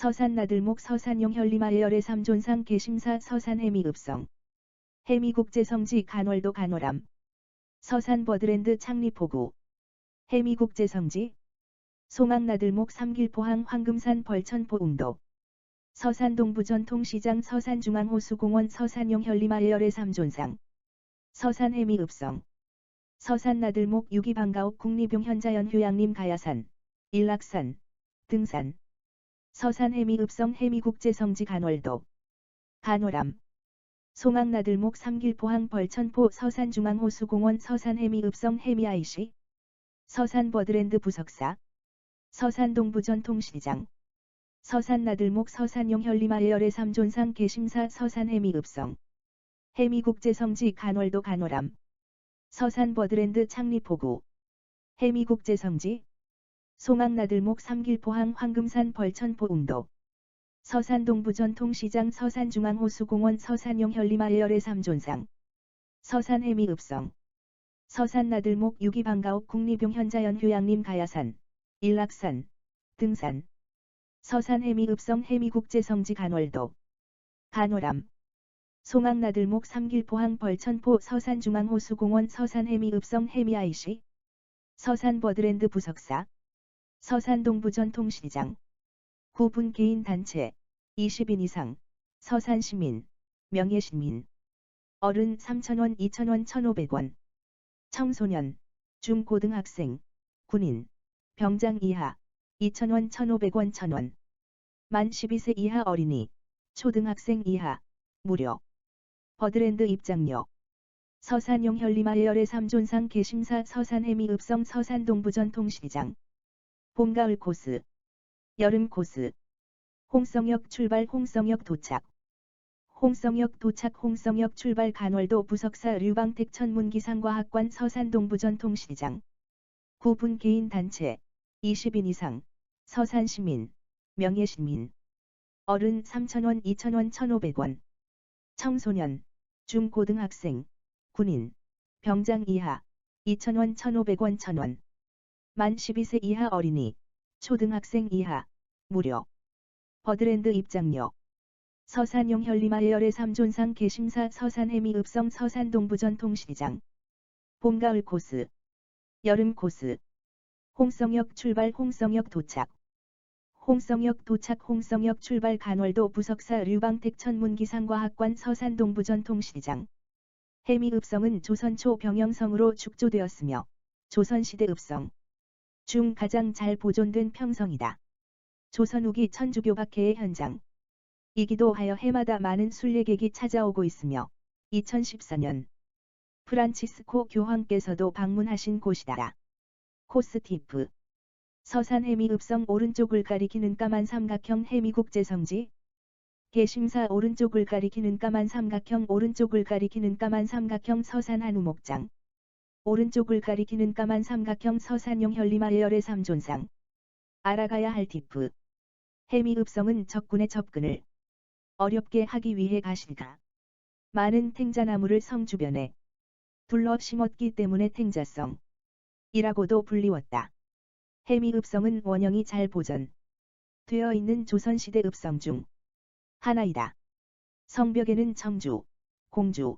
서산 나들목 서산용 현리마예열의 삼존상 개심사 서산 해미 읍성. 해미국제성지 간월도 간월암. 서산 버드랜드 창립포구 해미국제성지. 송악나들목 삼길포항 황금산 벌천포 웅도. 서산 동부전통시장 서산중앙호수공원 서산용 현리마예열의 삼존상. 서산 해미 읍성. 서산 나들목 유기방가옥 국립용 현자연 휴양림 가야산. 일락산. 등산 서산 해미 읍성 해미 국제성지 간월도. 간월암. 송악나들목 삼길포항 벌천포 서산중앙호수공원 서산해미 읍성 해미아이시 서산버드랜드 부석사. 서산동부전통시장. 서산나들목 서산용 현리마예열의 삼존상 개심사 서산해미 읍성. 해미국제성지 간월도 간월암. 서산버드랜드 창립포구 해미국제성지 송악나들목 삼길포항 황금산 벌천포 웅도 서산 동부전통시장 서산중앙호수공원 서산용 현리마예열의 삼존상 서산 해미읍성 서산 나들목 유기방가옥 국립용 현자연 휴양림 가야산 일락산 등산 서산 해미읍성 해미국제성지 간월도 간월암 송악나들목 삼길포항 벌천포 서산중앙호수공원 서산 해미읍성 해미아이시 서산 버드랜드 부석사 서산동부 전통시장. 구분 개인 단체 20인 이상 서산시민 명예시민. 어른 3,000원 2,000원 1,500원. 청소년 중고등학생 군인. 병장 이하 2,000원 1,500원 1,000원. 만 12세 이하 어린이 초등학생 이하 무료 버드랜드 입장료. 서산용 현리마 예열의 삼존상 개심사 서산해미 읍성 서산동부전통시장 봄 가을 코스 여름 코스 홍성역 출발 홍성역 도착. 홍성역 도착 홍성역 출발 간월도 부석사 류방택 천문기상과학관 서산동부 전통시장. 구분 개인 단체 20인 이상 서산시민 명예시민. 어른 3,000원 2,000원 1,500원. 청소년 중고등학생 군인. 병장 이하 2,000원 1,500원 1,000원 만 12세 이하 어린이 초등학생 이하 무료 버드랜드 입장료. 서산용 현리마예열의 삼존상 개심사 서산해미 읍성 서산동부전통시장. 봄가을 코스 여름 코스. 홍성역 출발 홍성역 도착. 홍성역 도착 홍성역 출발 간월도 부석사 류방택 천문기상과학관 서산동부전통시장. 해미읍성은 조선 초 병영성으로 축조되었으며 조선시대 읍성 중 가장 잘 보존된 평성이다. 조선 후기 천주교 박해의 현장. 이기도 하여 해마다 많은 순례객이 찾아오고 있으며 2014년 프란치스코 교황께서도 방문하신 곳이다. 코스티프 서산 해미 읍성 오른쪽을 가리키는 까만 삼각형 해미 국제성지 개심사 오른쪽을 가리키는 까만 삼각형 오른쪽을 가리키는 까만 삼각형 서산 한우목장 오른쪽을 가리키는 까만 삼각형 서산용 현리마예열의 삼존상 알아가야 할 티프 해미 읍성은 적군의 접근을 어렵게 하기 위해 가실까. 많은 탱자나무를 성 주변에 둘러 심었기 때문에 탱자성 이라고도 불리웠다. 해미 읍성은 원형이 잘 보전 되어 있는 조선시대 읍성 중 하나이다. 성벽에는 청주, 공주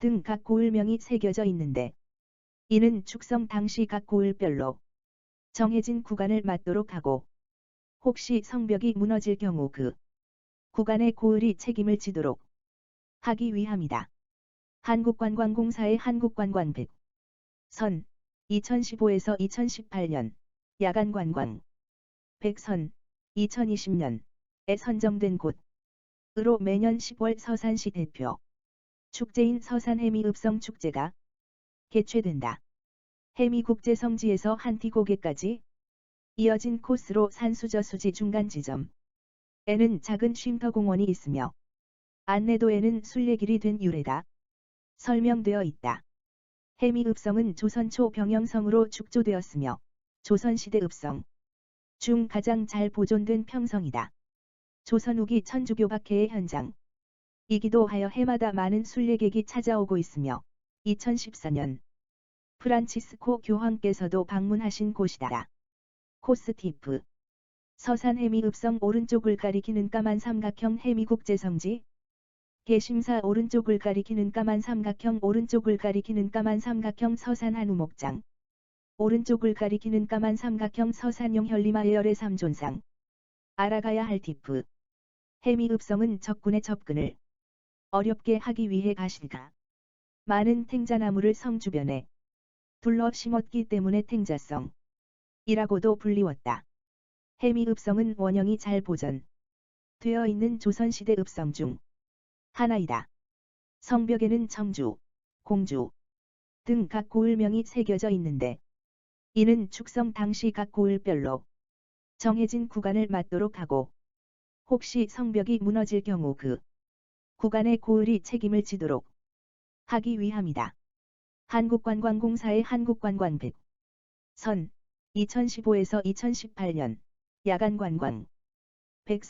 등 각 고을명이 새겨져 있는데 이는 축성 당시 각 고을별로 정해진 구간을 맞도록 하고 혹시 성벽이 무너질 경우 그 구간의 고을이 책임을 지도록 하기 위함이다. 한국관광공사의 한국관광 100. 선 2015에서 2018년 야간관광 100선 2020년에 선정된 곳으로 매년 10월 서산시 대표 축제인 서산해미 읍성 축제가 개최된다. 해미 국제 성지에서 한티고개까지 이어진 코스로 산수저수지 중간 지점 에는 작은 쉼터 공원이 있으며 안내도에는 순례길이 된 유래가 설명되어 있다. 해미 읍성은 조선 초 병영성으로 축조되었으며 조선시대 읍성 중 가장 잘 보존된 평성이다. 조선 후기 천주교 박해의 현장 이기도 하여 해마다 많은 순례객이 찾아오고 있으며 2014년 프란치스코 교황께서도 방문하신 곳이다. 코스티프. 서산 해미 읍성 오른쪽을 가리키는 까만 삼각형 해미국제성지. 개심사 오른쪽을 가리키는 까만 삼각형 오른쪽을 가리키는 까만 삼각형 서산 한우목장. 오른쪽을 가리키는 까만 삼각형 서산용 현리마에열의 삼존상. 알아가야 할 티프. 해미 읍성은 적군의 접근을 어렵게 하기 위해 가시가 많은 탱자나무를 성 주변에 둘러 심었기 때문에 탱자성 이라고도 불리웠다. 해미 읍성은 원형이 잘 보존 되어 있는 조선시대 읍성 중 하나이다. 성벽에는 청주, 공주 등 각 고을명이 새겨져 있는데 이는 축성 당시 각 고을별로 정해진 구간을 맞도록 하고 혹시 성벽이 무너질 경우 그 구간의 고을이 책임을 지도록 하기 위함이다. 한국관광공사의 한국관광 100. 선 2015에서 2018년 야간관광 100